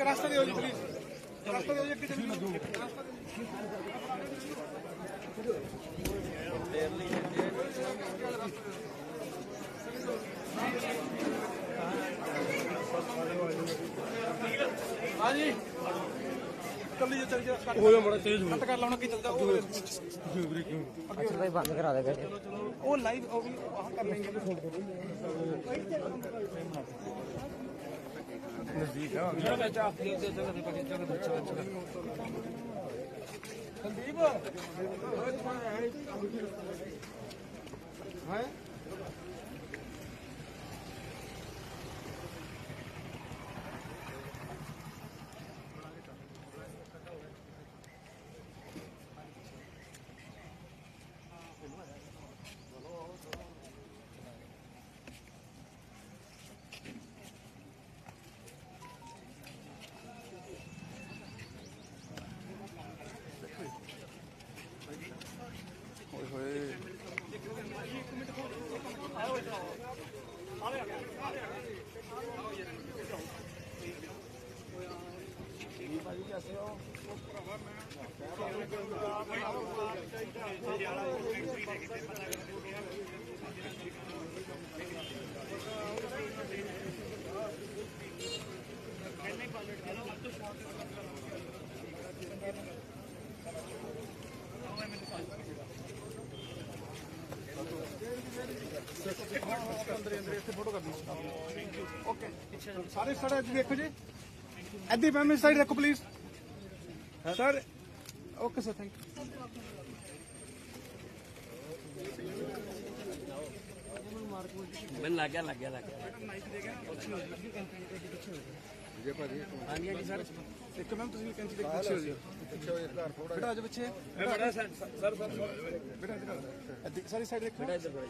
ਰਸਤਾ ਦਿਓ ਜੀ ਪਲੀਜ਼ ਰਸਤਾ ਦਿਓ ਜੀ ਅੱਗੇ ਚੱਲੀਏ ਰਸਤਾ ਦਿਓ ਹਾਂਜੀ ਚੱਲੀ ਜਾ। ਚੱਲੀ ਜਾ ਕੱਟ ਉਹ ਬੜਾ ਤੇਜ਼ ਕੱਟ ਕਰ ਲਾਉਣਾ ਕੀ ਚੱਲਦਾ ਉਹ ਅੱਛਾ ਭਾਈ ਬੰਦ ਕਰਾ ਦੇ ਉਹ ਲਾਈਵ ਉਹ ਵੀ ਆਹ ਕਰ ਲੈਂਗੇ। ਸੰਦੀਪ? ਹੈ ਅੰਦਰ ਅੰਦਰ ਇੱਥੇ ਫੋਟੋ ਕਰ ਲਈ ਓਕੇ ਸਾਰੇ ਸਾਰੇ ਇੱਥੇ ਦੇਖੋ ਜੀ ਐਦੀ ਫੈਮਿਲੀ ਸਾਈਡ ਰੱਖੋ please sir okay sir thank you ਮੈਨੂੰ ਲੱਗ ਗਿਆ ਲੱਗ ਗਿਆ ਲੱਗ ਗਿਆ ਹਾਂਜੀ ਹਾਂਜੀ ਸਰ ਇੱਕ ਮੈਮ ਤੁਸੀਂ ਕੈਂਚੀ ਦੇ ਪਿੱਛੇ ਹੋ ਜਾਓ ਪਿੱਛੇ ਹੋ ਜਾ ਬੇਟਾ ਅੱਜ ਪਿੱਛੇ ਬੜਾ ਸਰ ਸਰ ਸਰ ਬੇਟਾ ਇੱਧਰ ਐਦੀ ਸਾਰੀ ਸਾਈਡ ਦੇਖੋ ਬੜਾ ਇੱਧਰ ਬੜਾ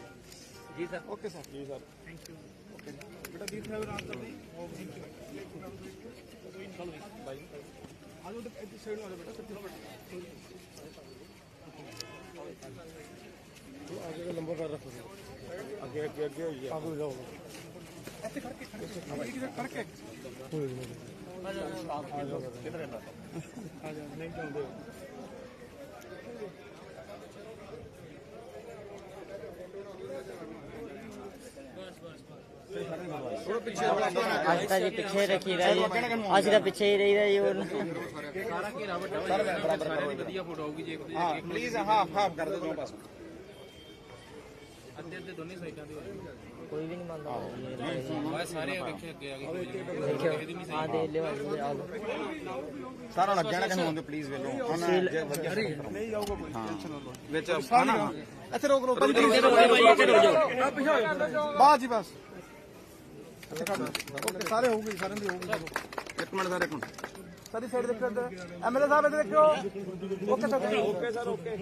ਜੀ ਸਰ ਓਕੇ ਸਰ ਜੀ ਸਰ ਥੈਂਕ ਯੂ ਅੱਗੇ ਨੰਬਰ ਕਰ ਰੱਖੋ ਅੱਗੇ ਅੱਗੇ ਅੱਗੇ ਹੋਈ ਆ ਆਗੂ ਜਾਓ ਇੱਥੇ ਖੜ ਕੇ ਖੜ ਕੇ ਇੱਕ ਜਗ੍ਹਾ ਖੜ ਕੇ ਆ ਜਾ ਨਹੀਂ ਚਾਹੁੰਦੇ ਅੱਜ ਤਾਂ ਜੀ ਪਿੱਛੇ ਰੱਖੀ ਦਾ ਜੀ। ਅਸੀਂ ਤਾਂ ਪਿੱਛੇ ਹੀ ਰਹੀਦਾ ਜੀ ਹੋਰ ਹਾਂ ਪਲੀਜ਼ ਹਾਫ ਹਾਫ ਕਰ ਦਿਓ ਬਸ। ਕੋਈ ਵੀ ਨਹੀਂ ਮੰਨਦਾ। ਸਾਰੇ ਵੇਖੇ ਅੱਗੇ ਆ ਗਏ ਆ ਦੇ ਲਿਓ ਜੀ ਆ ਲਓ ਸਾਰਾ ਲੱਗ ਜਾਣਾ ਕਿ ਹੁੰਦੇ ਪਲੀਜ਼ ਵੇਲੋ। ਹੁਣ ਜੇ ਵਧੀਆ ਨਹੀਂ ਜਾਊਗਾ ਕੋਈ ਟੈਨਸ਼ਨ ਨਾ ਲਓ। ਵਿੱਚ ਸਾਰੀ ਇੱਥੇ ਰੋਕ ਲਓ ਬਾਅਦ ਜੀ ਬਸ। ਓਕੇ ਸਾਰੇ ਹੋਊਗੇ ਜੀ, ਸਾਰਿਆਂ ਦੀ ਹੋਊਗੀ ਚਲੋ ਇੱਕ ਮਿੰਟ ਸਰ ਇੱਕ ਮਿੰਟ। ਸਾਰੀ ਸਾਈਡ ਦੇਖੋ ਇੱਧਰ। ਐਮਐਲਏ ਸਾਹਿਬ ਇੱਧਰ ਦੇਖਿਓ। Okay sir okay sir okay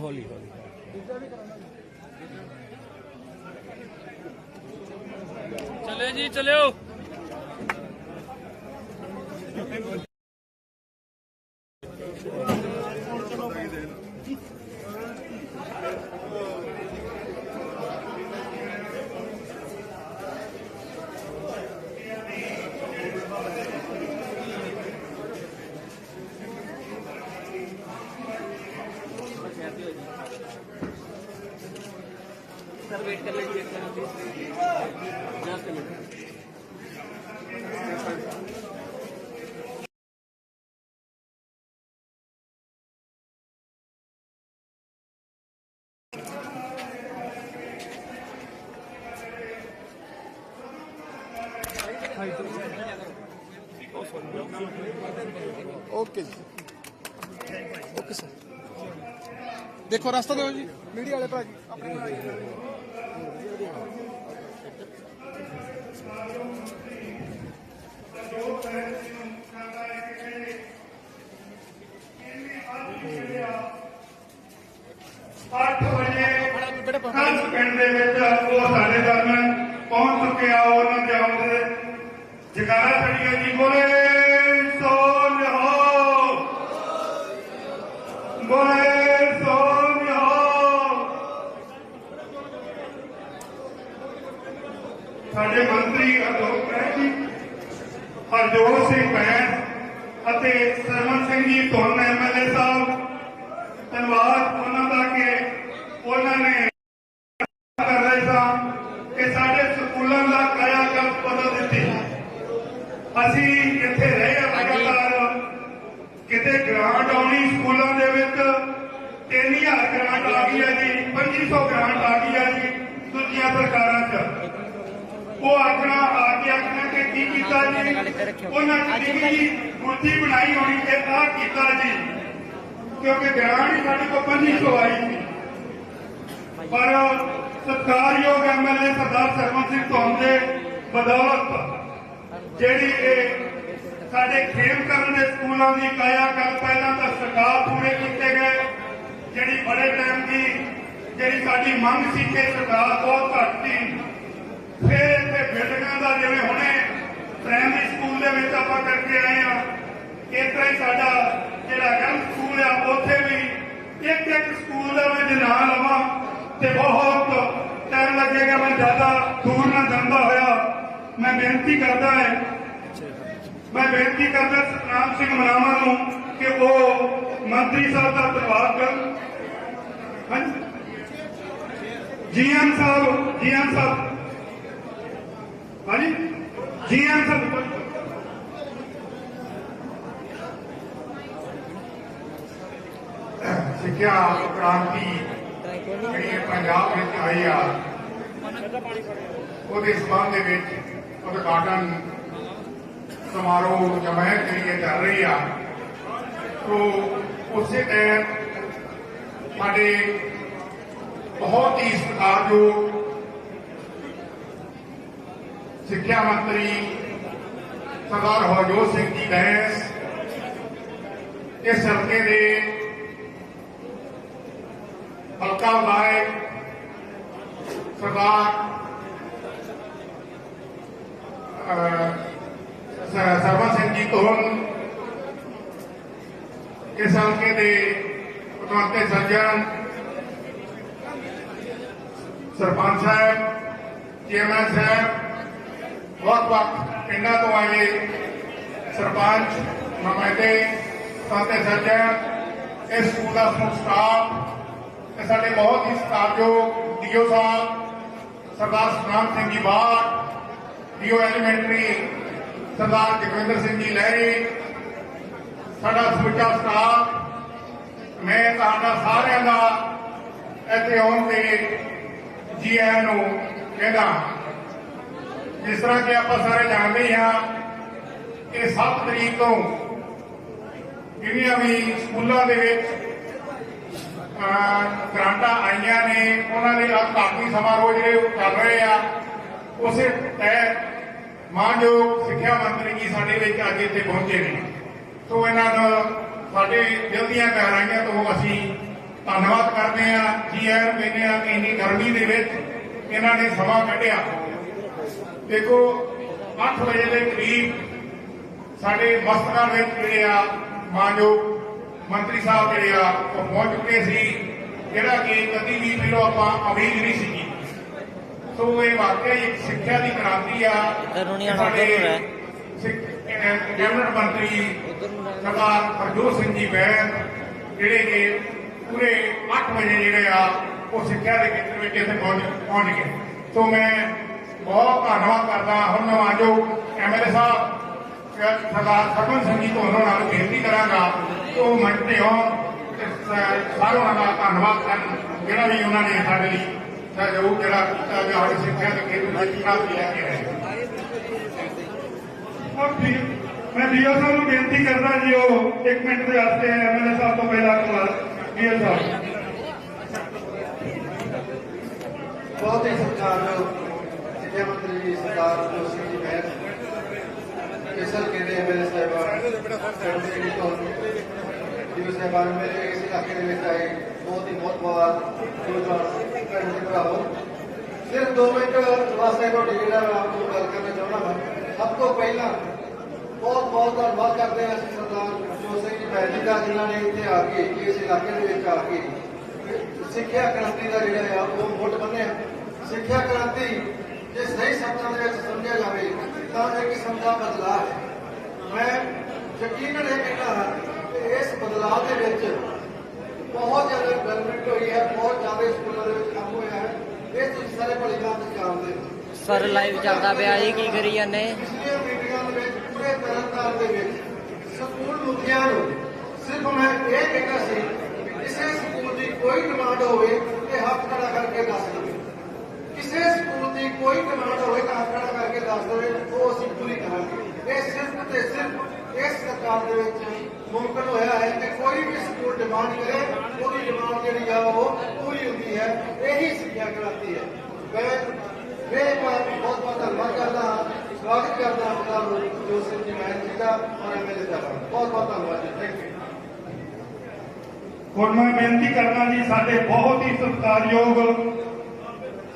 ਹੌਲੀ ਹੌਲੀ ਚਲੇ ਜੀ ਚਲਿਓ। ਸਰ ਵੇਟ ਕਰ ਲੈਂਗੇ ਵੇਟ ਕਰ ਲੈਂਗੇ ਜਸਟ ਮਿੰਟ। ਓਕੇ ਜੀ ਓਕੇ ਸਰ ਦੇਖੋ, ਰਸਤਾ ਦਿਓ ਜੀ। ਮੀਡੀਆ ਵਾਲੇ ਭਰਾ ਜੀ। ਆਪਣੇ ਨਾਲ ਆਈਏ। ਅੱਠ ਵਜੇ ਕੱਲ ਪਿੰਡ ਦੇ ਵਿੱਚ ਉਹ ਸਾਡੇ ਦਰਮਿਆਨ ਪਹੁੰਚ ਚੁੱਕੇ ਆ ਉਹਨਾਂ ਦੇ ਆਉਂਦੇ ਜਗਾਰਾ ਛੜੀਏ ਜੀ ਬੋਲੇ। ਸਾਡੇ ਮੰਤਰੀ ਅਜੋਤ ਹੈ ਜੀ ਹਰਜੋਤ ਸਿੰਘ ਬੈਂਸ ਅਤੇ ਸਰਵਨ ਸਿੰਘ ਜੀ ਧੁੰਨ ਐਮਐਲਏ ਸਾਹਿਬ ਧੰਨਵਾਦ ਉਹਨਾਂ ਦਾ ਕਿ ਉਹਨਾਂ ਨੇ ਕਰ ਰਹੇ ਸਾਂ ਕਿ ਸਾਡੇ ਸਕੂਲਾਂ ਦਾ ਕਾਇਆ ਕਲਪ ਬਦਲ ਦਿੱਤੀ। ਅਸੀਂ ਇੱਥੇ ਰਹੇ ਹਾਂ ਲਗਾਤਾਰ। ਕਿਤੇ ਗ੍ਰਾਂਟ ਆਉਣੀ ਸਕੂਲਾਂ ਦੇ ਵਿੱਚ 3000 ਗ੍ਰਾਂਟ ਆ ਗਈ ਹੈ ਜੀ 2500 ਗ੍ਰਾਂਟ ਆ ਗਈ ਹੈ ਜੀ ਦੂਜੀਆਂ ਸਰਕਾਰਾਂ ਉਹ ਆਖਣਾ ਆ ਕੇ ਆਖਣਾ ਕਿ ਕੀ ਕੀਤਾ ਜੀ? ਉਹਨਾਂ ਨੇ ਜੀ ਬਣਾਈ ਹੋਣੀ ਤੇ ਆ ਕੀਤਾ ਜੀ। ਕਿਉਂਕਿ ਗ੍ਰਾਂਟ ਹੀ ਸਾਡੇ ਕੋਲ 2500 ਆਈ ਪਰ ਸਤਿਕਾਰਯੋਗ ਐਮਐਲਏ ਸਰਦਾਰ ਸਰਵਨ ਸਿੰਘ ਧੌਣ ਦੇ ਬਦੌਲਤ ਜਿਹੜੀ ਇਹ ਸਾਡੇ ਖੇਮ ਕਰਨ ਦੇ ਸਕੂਲਾਂ ਦੀ ਕਾਇਆ ਕਰ ਪਹਿਲਾਂ ਤਾਂ ਸਰਕਾਰ ਪੂਰੇ ਕੀਤੇ ਗਏ। ਜਿਹੜੀ ਬੜੇ ਟਾਈਮ ਦੀ ਜਿਹੜੀ ਸਾਡੀ ਮੰਗ ਸੀ ਕਿ ਸਰਕਾਰ ਬਹੁਤ ਘੱਟ ਸੀ। ਫਿਰ ਇੱਥੇ ਬਿਲਡਿੰਗਾਂ ਦਾ ਜਿਵੇਂ ਹੁਣੇ ਪ੍ਰਾਇਮਰੀ ਸਕੂਲ ਦੇ ਵਿੱਚ ਆਪਾਂ ਕਰਕੇ ਆਏ ਆ ਇਸ ਹੀ ਸਾਡਾ ਜਿਹੜਾ ਗਰਲ ਸਕੂਲ ਆ, ਉੱਥੇ ਵੀ ਇੱਕ ਇੱਕ ਸਕੂਲ ਦਾ ਮੈਂ ਜੇ ਨਾਂ ਲਵਾਂ ਤੇ ਬਹੁਤ ਟਾਈਮ ਲੱਗੇਗਾ ਮੈਂ ਜ਼ਿਆਦਾ ਦੂਰ ਨਾ ਜਾਂਦਾ ਹੋਇਆ। ਮੈਂ ਬੇਨਤੀ ਕਰਦਾ ਹੈ, ਮੈਂ ਬੇਨਤੀ ਕਰਦਾ ਸਤਨਾਮ ਸਿੰਘ ਮਰਾਵਾ ਨੂੰ ਕਿ ਉਹ ਮੰਤਰੀ ਸਾਹਿਬ ਦਾ ਧੰਨਵਾਦ ਕਰਨ। ਜੀਐਮ ਸਾਹਿਬ ਜੀਐਮ ਸਾਹਿਬ ਹਾਂਜੀ? ਜੀਐਮ ਸਾਹਿਬ ਸਿੱਖਿਆ ਕ੍ਰਾਂਤੀ ਜਿਹੜੀ ਪੰਜਾਬ ਵਿੱਚ ਆਈ ਆ, ਉਹਦੇ ਸਬੰਧ ਦੇ ਵਿੱਚ ਉਦਘਾਟਨ ਸਮਾਰੋਹ ਜਮਾਇਤ ਜਿਹੜੀ ਇਹ ਚੱਲ ਰਹੀ ਆ, ਤੋ ਉਸੇ ਤਹਿਤ ਸਾਡੇ ਬਹੁਤ ਹੀ ਸਤਿਕਾਰਯੋਗ ਸਿੱਖਿਆ ਮੰਤਰੀ ਸਰਦਾਰ ਹਰਜੋਤ ਸਿੰਘ ਜੀ ਬੈਂਸ ਇਸ ਹਲਕੇ ਦੇ ਹਲਕਾ ਵਿਧਾਇਕ ਸਰਦਾਰ ਅਹ, ਸ- ਸਰਵਨ ਸਿੰਘ ਜੀ ਕੋਹਨ ਇਸ ਹਲਕੇ ਦੇ ਪਤਵੰਤੇ ਸੱਜਣ ਸਰਪੰਚ ਸਾਹਿਬ ਚੇਅਰਮੈਨ ਸਾਹਿਬ ਵੱਖ ਵੱਖ ਪਿੰਡਾਂ ਤੋਂ ਆਏ ਸਰਪੰਚ, ਨੁਮਾਇੰਦੇ ਸਾਤੇ ਸੱਜਣ ਇਸ ਸਕੂਲ ਦਾ ਸਟਾਫ ਤੇ ਸਾਡੇ ਬਹੁਤ ਹੀ ਸਤਿਕਾਰਯੋਗ ਡੀਓ ਸਾਹਿਬ, ਸਰਦਾਰ ਸਤਨਾਮ ਸਿੰਘ ਜੀ ਬਾਗ ਡੀਓ ਐਲੀਮੈਂਟਰੀ ਸਰਦਾਰ ਜਗਵਿੰਦਰ ਸਿੰਘ ਜੀ ਲਹਿਰੀ, ਸਾਡਾ ਸਮੁੱਚਾ ਸਟਾਫ ਮੈਂ ਤੁਹਾਡਾ ਸਾਰਿਆਂ ਦਾ ਇੱਥੇ ਆਉਣ ਤੇ ਜੀ ਆਇਆਂ ਨੂੰ ਕਹਿੰਦਾ ਜਿਸ ਤਰ੍ਹਾਂ ਕਿ ਆਪਾਂ ਸਾਰੇ ਜਾਣਦੇ ਹਾਂ ਕਿ 7 ਤਰੀਕ ਤੋਂ ਜਿਹੜੀਆਂ ਵੀ ਸਕੂਲਾਂ ਦੇ ਵਿੱਚ ਅਹ, ਗ੍ਰਾਂਟਾਂ ਆਈਆਂ ਨੇ ਉਹਨਾਂ ਦੇ ਉਦਘਾਟਨੀ ਸਮਾਰੋਹ ਜਿਹੜੇ ਉਹ ਚੱਲ ਰਹੇ ਆ ਉਸੇ ਤਹਿਤ ਮਾਨਯੋਗ ਸਿੱਖਿਆ ਮੰਤਰੀ ਜੀ ਸਾਡੇ ਵਿੱਚ ਅੱਜ ਇੱਥੇ ਪਹੁੰਚੇ ਨੇ। ਸੋ ਇਹਨਾਂ ਦਾ ਸਾਡੇ ਦਿਲ ਦੀਆਂ ਗਹਿਰਾਈਆਂ ਤੋਂ ਅਸੀਂ ਧੰਨਵਾਦ ਕਰਦੇ ਆ ਜੀ ਆਇਆਂ ਕਹਿੰਦੇ ਆ ਕਿ ਇੰਨੀ ਗਰਮੀ ਦੇ ਵਿੱਚ ਇਹਨਾਂ ਨੇ ਸਮਾਂ ਕੱਢਿਆ। ਦੇਖੋ 8 ਵਜੇ ਦੇ ਕਰੀਬ ਸਾਡੇ ਮਸਤਕਾਂ ਵਿੱਚ ਜਿਹੜੇ ਆ ਮਾਨਯੋਗ ਮੰਤਰੀ ਸਾਹਿਬ ਜਿਹੜੇ ਆ ਉਹ ਪਹੁੰਚ ਚੁੱਕੇ ਸੀ ਜਿਹੜਾ ਕਿ ਕਦੀ ਵੀ ਪਹਿਲਾਂ ਆਪਾਂ ਉਮੀਦ ਨਹੀਂ ਸੀ ਕੀਤੀ ਸੋ ਇਹ ਵਾਕਈ ਇੱਕ ਸਿੱਖਿਆ ਦੀ ਕ੍ਰਾਂਤੀ ਆ ਰੋਣੀਆਂ ਕਿ ਸਾਡੇ ਉੱਧਰ ਨੂੰ ਹੈ। ਸਿੱਖ- ਅਹ ਕੈਬਨਿਟ ਮੰਤਰੀ ਸਰਦਾਰ ਹਰਜੋਤ ਸਿੰਘ ਜੀ ਬੈਂਸ ਜਿਹੜੇ ਕਿ ਪੂਰੇ 8 ਵਜੇ ਜਿਹੜੇ ਆ ਉਹ ਸਿੱਖਿਆ ਦੇ ਖੇਤਰ ਵਿੱਚ ਇੱਥੇ ਪਹੁੰਚ ਪਹੁੰਚ ਗਏ ਸੋ ਮੈਂ ਬਹੁਤ ਧੰਨਵਾਦ ਕਰਦਾ ਹੁਣ ਨਵਾਜੋ ਐਮਐਲਏ ਸਾਹਿਬ ਸ- ਸਰਦਾਰ ਸਰਵਨ ਸਿੰਘ ਜੀ ਤੋਂ ਉਹਨਾਂ ਨਾਲ ਬੇਨਤੀ ਕਰਾਂਗਾ ਕਿ ਉਹ ਮੰਚ ਤੇ ਆਉਣ ਤੇ ਸ- ਸਾਰਿਆਂ ਦਾ ਧੰਨਵਾਦ ਕਰਨ ਜਿਹੜਾ ਵੀ ਉਹਨਾਂ ਨੇ ਸਾਡੇ ਲਈ ਸਹਿਯੋਗ ਜਿਹੜਾ ਕੀਤਾ ਜਾਂ ਸਾਡੀ ਸਿੱਖਿਆ ਦੇ ਖੇਤਰ ਵਿੱਚ ਪ੍ਰਾਪਤੀ ਲੈ ਕੇ ਆਏ ਔਰ ਫਿਰ ਮੈਂ ਡੀਓ ਸਾਹਿਬ ਨੂੰ ਬੇਨਤੀ ਕਰਦਾ ਜੀ ਉਹ 1 ਮਿੰਟ ਦੇ ਵਾਸਤੇ ਐਮਐਲਏ ਸਾਹਿਬ ਤੋਂ ਪਹਿਲਾਂ ਕਮਾਲ ਡੀਓ ਸਾਹਿਬ ਬਹੁਤ ਹੀ ਸਤਿਕਾਰਯੋਗ ਸਿੱਖਿਆ ਮੰਤਰੀ ਜੀ ਸਰਦਾਰ ਜੋਤ ਸਿੰਘ ਜੀ ਬੈਂਸ ਇਸ ਹਲਕੇ ਦੇ ਐਮਐਲਏ ਸਾਹਿਬਾਨ ਜੀ ਤੋਂ ਸਾਹਿਬਾਨ ਮੇਰੇ ਇਸ ਇਲਾਕੇ ਦੇ ਵਿੱਚ ਆਏ ਬਹੁਤ ਹੀ ਬਹੁਤ ਬਹੁਤ ਨੌਜਵਾਨ ਭੈਣ ਤੇ ਸਿਰਫ ਦੋ ਮਿੰਟ ਵਾਸਤੇ ਤੁਹਾਡੀ ਜਿਹੜਾ ਮੈਂ ਆਪ ਨੂੰ ਗੱਲ ਕਰਨਾ ਚਾਹੁੰਦਾ ਹਾਂ ਸਭ ਤੋਂ ਪਹਿਲਾਂ ਬਹੁਤ ਬਹੁਤ ਧੰਨਵਾਦ ਕਰਦੇ ਹਾਂ ਅਸੀਂ ਸਰਦਾਰ ਜੋਤ ਸਿੰਘ ਜੀ ਬੈਂਸ ਜੀ ਦਾ ਜਿਨ੍ਹਾਂ ਨੇ ਇੱਥੇ ਆ ਕੇ ਇਸ ਇਲਾਕੇ ਦੇ ਵਿੱਚ ਆ ਕੇ ਸਿੱਖਿਆ ਕ੍ਰਾਂਤੀ ਦਾ ਜਿਹੜਾ ਆ ਉਹ ਮੁੱਢ ਬੰਨਿਆ ਸਿੱਖਿਆ ਕ੍ਰਾਂਤੀ ਸ਼ਬਦਾਂ ਦੇ ਵਿੱਚ ਸਮਝਿਆ ਜਾਵੇ ਤਾਂ ਇਹ ਕਿਸਮ ਦਾ ਬਦਲਾਅ ਹੈ। ਮੈਂ ਯਕੀਨਨ ਇਹ ਕਹਿੰਦਾ ਹਾਂ ਕਿ ਇਸ ਬਦਲਾਅ ਦੇ ਵਿੱਚ ਬਹੁਤ ਜ਼ਿਆਦਾ ਡਿਵੈਲਪਮੈਂਟ ਹੋਈ ਹੈ ਬਹੁਤ ਜ਼ਿਆਦਾ ਸਕੂਲਾਂ ਦੇ ਵਿੱਚ ਕੰਮ ਹੋਇਆ ਹੈ। ਇਹ ਤੁਸੀਂ ਸਾਰੇ ਭਲੀ ਭਾਂਤ ਜਾਣਦੇ ਹੋ। ਸਰ ਲਾਈਵ ਚੱਲਦਾ ਪਿਆ ਜੀ ਕੀ ਕਰੀ ਜਾਂਦੇ? ਪਿਛਲੀਆਂ ਮੀਟਿੰਗਾਂ ਦੇ ਵਿੱਚ ਪੂਰੇ ਤਰਨਤਾਰਨ ਦੇ ਵਿੱਚ ਸਕੂਲ ਮੁਖੀਆਂ ਨੂੰ ਸਿਰਫ ਮੈਂ ਇਹ ਕਹਿੰਦਾ ਸੀ ਕਿ ਕਿਸੇ ਸਕੂਲ ਦੀ ਕੋਈ ਡਿਮਾਂਡ ਹੋਵੇ ਤੇ ਹੱਥ ਖੜਾ ਕਰਕੇ ਦੱਸ ਦੇਵੇ ਕਿਸੇ ਸਕੂਲ ਦੀ ਕੋਈ ਡਿਮਾਂਡ ਹੋਵੇ ਤਾਂ ਹੱਥ ਕਰਕੇ ਦੱਸ ਦੇਵੇ, ਉਹ ਅਸੀਂ ਪੂਰੀ ਕਰਾਂਗੇ। ਇਹ ਸਿਰਫ ਤੇ ਸਿਰਫ ਇਸ ਸਰਕਾਰ ਦੇ ਵਿੱਚ ਮੁਮਕਨ ਹੋਇਆ ਹੈ ਕਿ ਕੋਈ ਵੀ ਸਕੂਲ ਡਿਮਾਂਡ ਕਰੇ, ਉਹਦੀ ਡਿਮਾਂਡ ਜਿਹੜੀ ਆ, ਉਹ ਪੂਰੀ ਹੁੰਦੀ ਹੈ। ਇਹੀ ਸਿੱਖਿਆ ਕਰਾਤੀ ਹੈ। ਮੈਂ ਮੈਂ ਇੱਕ ਬਹੁਤ ਬਹੁਤ ਧੰਨਵਾਦ ਕਰਦਾ ਹਾਂ, ਸਵਾਗਤ ਕਰਦਾ ਹਾਂ ਜਨਾਬ ਜੋਸਫ ਜੀ ਮੈਂ ਜੀ ਦਾ ਔਰ ਐਮਐਲਏ ਦਾ। ਬਹੁਤ ਬਹੁਤ ਧੰਨਵਾਦ ਜੀ। ਥੈਂਕ ਯੂ ਹੁਣ ਮੈਂ ਬੇਨਤੀ ਕਰਨਾ ਜੀ, ਸਾਡੇ ਬਹੁਤ ਹੀ ਸਤਿਕਾਰਯੋਗ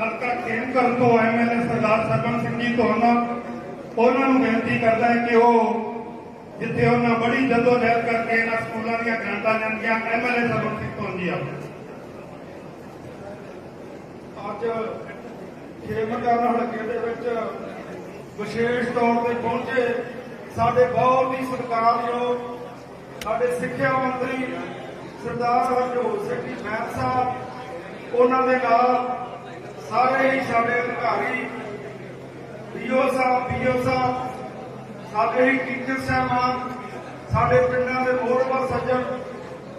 ਹਲਕਾ ਕੇਂਦਰ ਤੋਂ ਐਮਐਲਏ ਸਰਦਾਰ ਸਰਬਨ ਸਿੰਘ ਜੀ ਤੋਂ ਉਹਨਾਂ ਨੂੰ ਬੇਨਤੀ ਕਰਦਾ ਹੈ ਕਿ ਉਹ ਜਿੱਥੇ ਉਹਨਾਂ ਬੜੀ ਜਦੋਜਹਿਦ ਕਰਕੇ ਇਹਨਾਂ ਸਕੂਲਾਂ ਦੀਆਂ ਗ੍ਰਾਂਟਾਂ ਜਾਂਦੀਆਂ ਐਮਐਲਏ ਸਰਬਨ ਸਿੰਘ ਤੋਂ ਜੀ ਆ ਅੱਜ ਖੇਮਕਰਨ ਹਲਕੇ ਦੇ ਵਿੱਚ ਵਿਸ਼ੇਸ਼ ਤੌਰ ਤੇ ਪਹੁੰਚੇ ਸਾਡੇ ਬਹੁਤ ਹੀ ਸਤਿਕਾਰਯੋਗ ਸਾਡੇ ਸਿੱਖਿਆ ਮੰਤਰੀ ਸਰਦਾਰ ਹਰਜੋਤ ਸਿੰਘ ਜੀ ਮਹਿਲ ਸਾਹਿਬ, ਉਹਨਾਂ ਦੇ ਨਾਲ ਸਾਰੇ ਹੀ ਸਾਡੇ ਅਧਿਕਾਰੀ ਡੀਓ ਸਾਹਿਬ, ਪੀਓ ਸਾਹਿਬ, ਸਾਡੇ ਹੀ ਟੀਚਰ ਸਾਹਿਬਾਨ, ਸਾਡੇ ਪਿੰਡਾਂ ਦੇ ਮੋਹਰਵਰ ਸੱਜਣ,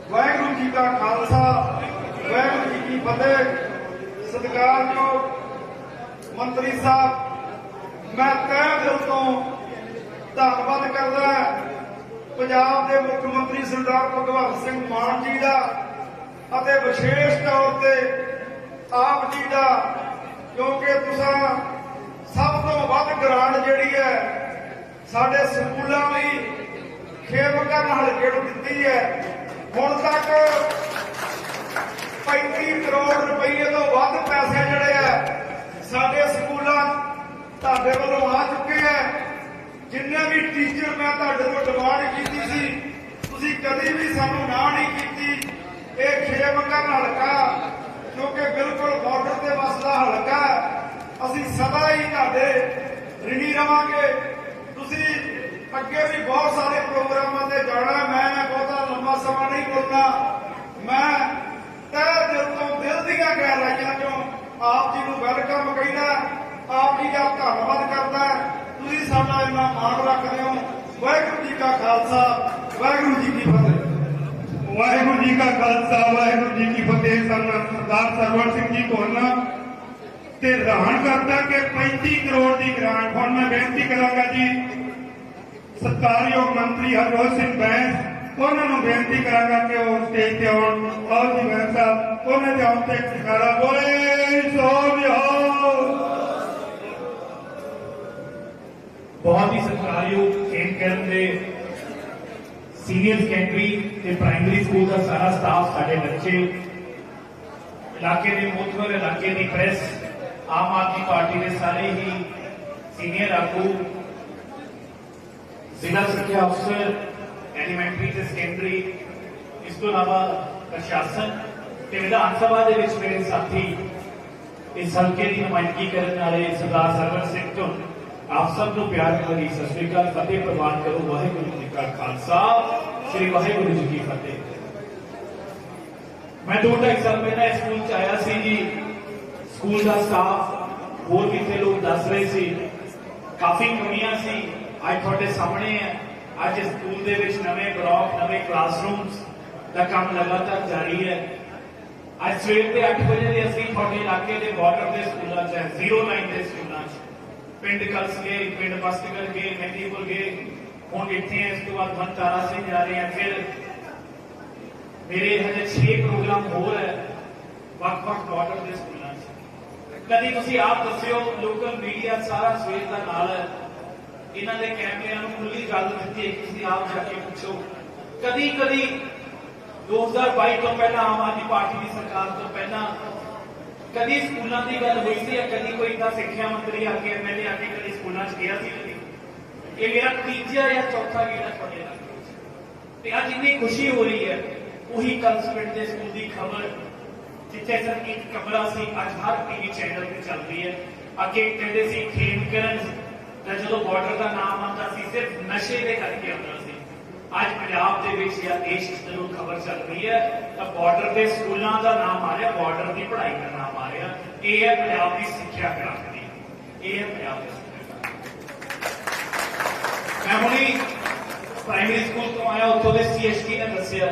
ਵਾਹਿਗੁਰੂ ਜੀ ਦਾ ਖਾਲਸਾ, ਵਾਹਿਗੁਰੂ ਜੀ ਕੀ ਫਤਿਹ। ਸਤਿਕਾਰਯੋਗ ਮੰਤਰੀ ਸਾਹਿਬ, ਮੈਂ ਤਹਿ ਦਿਲ ਤੋਂ ਧੰਨਵਾਦ ਕਰਦਾ ਪੰਜਾਬ ਦੇ ਮੁੱਖ ਮੰਤਰੀ ਸਰਦਾਰ ਭਗਵੰਤ ਸਿੰਘ ਮਾਨ ਜੀ ਦਾ ਅਤੇ ਵਿਸ਼ੇਸ਼ ਤੌਰ ਤੇ ਆਪ ਜੀ ਦਾ ਕਿਉਂਕਿ ਤੁਸੀਂ ਸਭ ਤੋਂ ਵੱਧ ਗ੍ਰਾਂਟ ਜਿਹੜੀ ਹੈ, ਸਾਡੇ ਸਕੂਲਾਂ ਲਈ ਖੇਮਕਰਨ ਹਲਕੇ ਨੂੰ ਦਿੱਤੀ ਹੈ, ਹੁਣ ਤੱਕ 35 ਕਰੋੜ ਰੁਪਏ ਤੋਂ ਵੱਧ ਪੈਸੇ ਜਿਹੜੇ ਆ ਸਾਡੇ ਸਕੂਲਾਂ ਤੁਹਾਡੇ ਵੱਲੋਂ ਆ ਚੁੱਕੇ ਆ ਜਿੰਨੇ ਵੀ ਟੀਚਰ ਮੈਂ ਤੁਹਾਡੇ ਤੋਂ ਡਿਮਾਂਡ ਕੀਤੀ ਸੀ, ਤੁਸੀਂ ਕਦੀ ਵੀ ਸਾਨੂੰ ਨਾ ਨਹੀਂ ਕੀਤੀ। ਇਹ ਖੇਮਕਰਨ ਹਲਕਾ ਕਿਉਂਕਿ ਬਿਲਕੁਲ ਬਾਰਡਰ ਤੇ ਵਸਦਾ ਹਲਕਾ ਅਸੀਂ ਸਦਾ ਹੀ ਤੁਹਾਡੇ ਰਿਣੀ ਰਵਾਂਗੇ। ਤੁਸੀਂ ਅੱਗੇ ਵੀ ਬਹੁਤ ਸਾਰੇ ਪ੍ਰੋਗਰਾਮਾਂ ਤੇ ਜਾਣਾ ਮੈਂ ਬਹੁਤਾ ਲੰਮਾ ਸਮਾਂ ਨਹੀਂ ਬੋਲਣਾ ਮੈਂ ਤਹਿ ਦਿਲ ਤੋਂ ਦਿਲ ਦੀਆਂ ਗਹਿਰਾਈਆਂ ਚੋਂ ਆਪ ਜੀ ਨੂੰ ਵੈਲਕਮ ਕਹਿੰਦਾ ਆਪ ਜੀ ਦਾ ਧੰਨਵਾਦ ਕਰਦਾ ਤੁਸੀਂ ਸਾਡਾ ਇੰਨਾ ਮਾਣ ਰੱਖਦੇ ਹੋ। ਵਾਹਿਗੁਰੂ ਜੀ ਕਾ ਖਾਲਸਾ, ਵਾਹਿਗੁਰੂ ਜੀ ਕੀ ਫਤਿਹ। ਵਾਹਿਗੁਰੂ ਜੀ ਕਾ ਖਾਲਸਾ, ਵਾਹਿਗੁਰੂ ਜੀ ਕੀ ਫਤਿਹ। ਸਨ- ਸਰਦਾਰ ਸਰਵਣ ਸਿੰਘ ਜੀ ਕੋਲਨਾ ਤੇ ਹੈਰਾਨ ਕਰਦਾ ਕਿ 35 ਕਰੋੜ ਦੀ ਗ੍ਰਾਂਟ ਹੁਣ ਮੈਂ ਬੇਨਤੀ ਕਰਾਂਗਾ ਜੀ ਸਤਿਕਾਰਯੋਗ ਮੰਤਰੀ ਹਰਜੋਤ ਸਿੰਘ ਬੈਂਸ, ਉਹਨਾਂ ਨੂੰ ਬੇਨਤੀ ਕਰਾਂਗਾ ਕਿ ਉਹ ਸਟੇਜ ਤੇ ਆਉਣ। ਆਓ ਜੀ ਬੈਂਸ ਸਾਹਿਬ, ਉਹਨਾਂ ਦੇ ਆਉਣ ਤੇ ਇੱਕ ਬੋਲੇ, ਸੋ ਬਹੁਤ ਹੀ ਸਤਿਕਾਰਯੋਗ ਖੇਡ ਦੇ ਸੀਨੀਅਰ ਸੈਕੰਡਰੀ ਤੇ ਪ੍ਰਾਇਮਰੀ ਸਕੂਲ ਦਾ ਸਾਰਾ ਸਟਾਫ ਸਾਡੇ ਬੱਚੇ, ਇਲਾਕੇ ਦੇ ਮੁਖਬਰ ਇਲਾਕੇ ਦੀ ਪ੍ਰੈਸ ਆਮ ਆਦਮੀ ਪਾਰਟੀ ਦੇ ਸਾਰੇ ਹੀ ਸੀਨੀਅਰ ਆਗੂ, ਜ਼ਿਲ੍ਹਾ ਸਿੱਖਿਆ ਅਫਸਰ ਐਲੀਮੈਂਟਰੀ ਤੇ ਸੈਕੰਡਰੀ ਇਸ ਤੋਂ ਇਲਾਵਾ ਪ੍ਰਸ਼ਾਸਨ ਤੇ ਵਿਧਾਨ ਸਭਾ ਦੇ ਵਿੱਚ ਮੇਰੇ ਸਾਥੀ, ਇਸ ਹਲਕੇ ਦੀ ਨੁਮਾਇੰਦਗੀ ਕਰਨ ਵਾਲੇ ਸਰਦਾਰ ਸਰਵਰ ਸਿੰਘ ਤੋਂ ਆਪ ਸਭ ਨੂੰ ਪਿਆਰ ਭਰੀ ਸਤਿ ਸ੍ਰੀ ਅਕਾਲ, ਫਤਿਹ ਪ੍ਰਵਾਨ ਕਰੋ, ਵਾਹਿਗੁਰੂ ਜੀ ਕਾ ਖਾਲਸਾ। ਸ੍ਰੀ ਵਾਹਿਗੁਰੂ ਜੀ ਕੀ ਫਤਿਹ। ਮੈਂ ਦੋ ਢਾਈ ਸਾਲ ਪਹਿਲਾਂ ਇਸ ਸਕੂਲ ਚ ਆਇਆ ਸੀ ਜੀ। ਸਕੂਲ ਦਾ ਸਟਾਫ ਹੋਰ ਵੀ ਲੋਕ ਦੱਸ ਰਹੇ ਸੀ। ਕਾਫੀ ਕਮੀਆਂ ਸੀ। ਅੱਜ ਤੁਹਾਡੇ ਸਾਹਮਣੇ ਹੈ ਅੱਜ ਸਕੂਲ ਦੇ ਵਿੱਚ ਨਵੇਂ ਬਲਾਕ ਨਵੇਂ ਕਲਾਸਰੂਮਸ ਦਾ ਕੰਮ ਲਗਾਤਾਰ ਜਾਰੀ ਹੈ। ਅੱਜ ਸਵੇਰ ਦੇ 8 ਵਜੇ ਦੇ ਅਸੀਂ ਤੁਹਾਡੇ ਇਲਾਕੇ ਦੇ ਬਾਰਡਰ ਦੇ ਸਕੂਲਾਂ 'ਚ ਹੈ 09 ਦੇ ਸਕੂਲਾਂ 'ਚ। ਪਿੰਡ ਕਲਸ ਗਏ ਪਿੰਡ ਬਸਤਗੜ ਗਏ, ਮਹਿੰਦੀਪੁਰ ਗਏ। ਹੁਣ ਇੱਥੇ ਇਸ ਤੋਂ ਬਾਅਦ ਬੰਤਾਰਾ ਸਿੰਘ ਜਾ ਰਹੇ ਆ। ਫਿਰ ਮੇਰੇ ਹਜੇ 6 ਪ੍ਰੋਗਰਾਮ ਹੋਰ ਹੈ। ਵੱਖ-ਵੱਖ ਬਾਰਡਰ ਦੇ ਸਕੂਲਾਂ 'ਚ। ਕਦੀ ਤੁਸੀਂ ਆਪ ਦੱਸਿਓ ਲੋਕਲ ਮੀਡੀਆ ਸਾਰਾ ਸਵੇਰ ਦਾ ਨਾਲ ਹੈ। ਇਹਨਾਂ ਦੇ ਕੈਮਰਿਆਂ ਨੂੰ ਖੁੱਲੀ ਗੱਲ ਦਿੱਤੀ ਹੈ, ਤੁਸੀਂ ਆਪ ਜਾ ਕੇ ਪੁੱਛੋ। ਕਦੀ ਕਦੀ 2022 ਤੋਂ ਪਹਿਲਾਂ ਆਮ ਆਦਮੀ ਪਾਰਟੀ ਦੀ ਸਰਕਾਰ ਤੋਂ ਪਹਿਲਾਂ ਕਦੀ ਸਕੂਲਾਂ ਦੀ ਗੱਲ ਹੋਈ ਸੀ ਜਾਂ ਕਦੀ ਕੋਈ ਤਾਂ ਸਿੱਖਿਆ ਮੰਤਰੀ ਆ ਕੇ ਐਮਐਲਏ ਆ ਕੇ ਕਦੀ ਸਕੂਲਾਂ 'ਚ ਗਿਆ ਸੀ? ਇਹ ਮੇਰਾ ਤੀਜਾ ਜਾਂ ਚੌਥਾ ਗੇੜਾ ਤੁਹਾਡੇ ਨਾਲ। ਤੇ ਅੱਜ ਇੰਨੀ ਖੁਸ਼ੀ ਹੋ ਰਹੀ ਹੈ, ਉਹੀ ਕਲਸ ਦੇ ਸਕੂਲ ਦੀ ਖਬਰ, ਜਿੱਥੇ ਸਿਰਫ ਇੱਕ ਕਮਰਾ ਸੀ, ਅੱਜ ਹਰ ਟੀਵੀ ਚੈਨਲ ਤੇ ਚੱਲ ਹੈ। ਅੱਗੇ ਕਹਿੰਦੇ ਸੀ, ਖੇਮਕਰਨ ਤਾਂ ਜਦੋਂ ਬਾਰਡਰ ਦਾ ਨਾਮ ਆਉਂਦਾ ਸੀ, ਸਿਰਫ ਨਸ਼ੇ ਦੇ ਕਰਕੇ ਆਉਂਦਾ ਸੀ। ਅੱਜ ਪੰਜਾਬ ਦੇ ਵਿੱਚ ਜਾਂ ਦੇਸ਼ ਵਿੱਚ ਜਦੋਂ ਖਬਰ ਚੱਲ ਰਹੀ ਹੈ, ਤਾਂ ਬਾਰਡਰ ਦੇ ਸਕੂਲਾਂ ਦਾ ਨਾਮ ਆ ਰਿਹਾ ਬਾਰਡਰ ਦੀ ਪੜ੍ਹਾਈ ਦਾ ਨਾਮ ਆ ਰਿਹਾ। ਇਹ ਹੈ ਪੰਜਾਬ ਦੀ ਸਿੱਖਿਆ ਕ੍ਰਾਂਤੀ। ਇਹ ਹੈ ਪੰਜਾਬ ਦੀ ਸਿੱਖਿਆ ਮੈਂ ਹੁਣੀ ਪ੍ਰਾਇਮਰੀ ਸਕੂਲ ਤੋਂ ਆਇਆ, ਉੱਥੋਂ ਦੇ ਸੀਐਸਟੀ ਨੇ ਦੱਸਿਆ,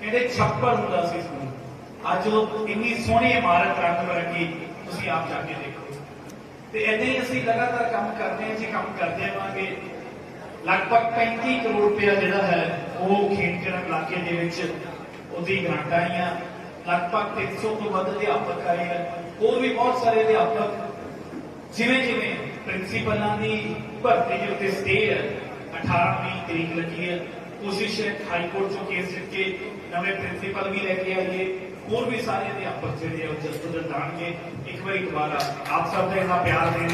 ਕਹਿੰਦੇ ਛੱਪੜ ਹੁੰਦਾ ਸੀ ਸਕੂਲ ਅੱਜ ਉਹ ਇੰਨੀ ਸੋਹਣੀ ਇਮਾਰਤ ਰੰਗ ਬਰੰਗੀ ਤੁਸੀਂ ਆਪ ਜਾ ਕੇ ਦੇਖੋ। ਤੇ ਏਦਾਂ ਹੀ ਅਸੀਂ ਲਗਾਤਾਰ ਕੰਮ ਕਰਦੇ ਹਾਂ, ਜੀ ਕੰਮ ਕਰਦੇ ਰਹਾਂਗੇ ਲਗਭਗ 35 ਕਰੋੜ ਰੁਪਇਆ ਜਿਹੜਾ ਹੈ, ਉਹ ਖੇਡਕਰਨ ਇਲਾਕੇ ਦੇ ਵਿੱਚ ਉਹਦੀ ਗ੍ਰਾਂਟਾਂ ਆਈਆਂ। ਲਗਭਗ 300 ਤੋਂ ਵੱਧ ਅਧਿਆਪਕ ਆਏ ਹੈ ਹੋਰ ਵੀ ਬਹੁਤ ਸਾਰੇ ਅਧਿਆਪਕ ਜਿਵੇਂ ਜਿਵੇਂ ਪ੍ਰਿੰਸੀਪਲਾਂ ਦੀ ਭਰਤੀ ਦੇ ਉੱਤੇ ਸਟੇ ਹੈ 18 20 ਤਰੀਕ ਲੱਗੀ ਹੈ ਕੋਸ਼ਿਸ਼ ਹੈ ਹਾਈ ਕੋਰਟ ਚੋਂ ਕੇਸ ਜਿੱਤ ਕੇ ਨਵੇਂ ਪ੍ਰਿੰਸੀਪਲ ਵੀ ਲੈ ਕੇ ਆਈਏ ਹੋਰ ਵੀ ਸਾਰੇ ਅਧਿਆਪਕ ਜਿਹੜੇ ਆ ਉਹ ਜਸਪੁਰ ਦਾਣਗੇ ਇੱਕ ਵਾਰੀ ਦੁਬਾਰਾ ਆਪ ਸਭ ਦਾ ਇੰਨਾ ਪਿਆਰ ਦੇਣ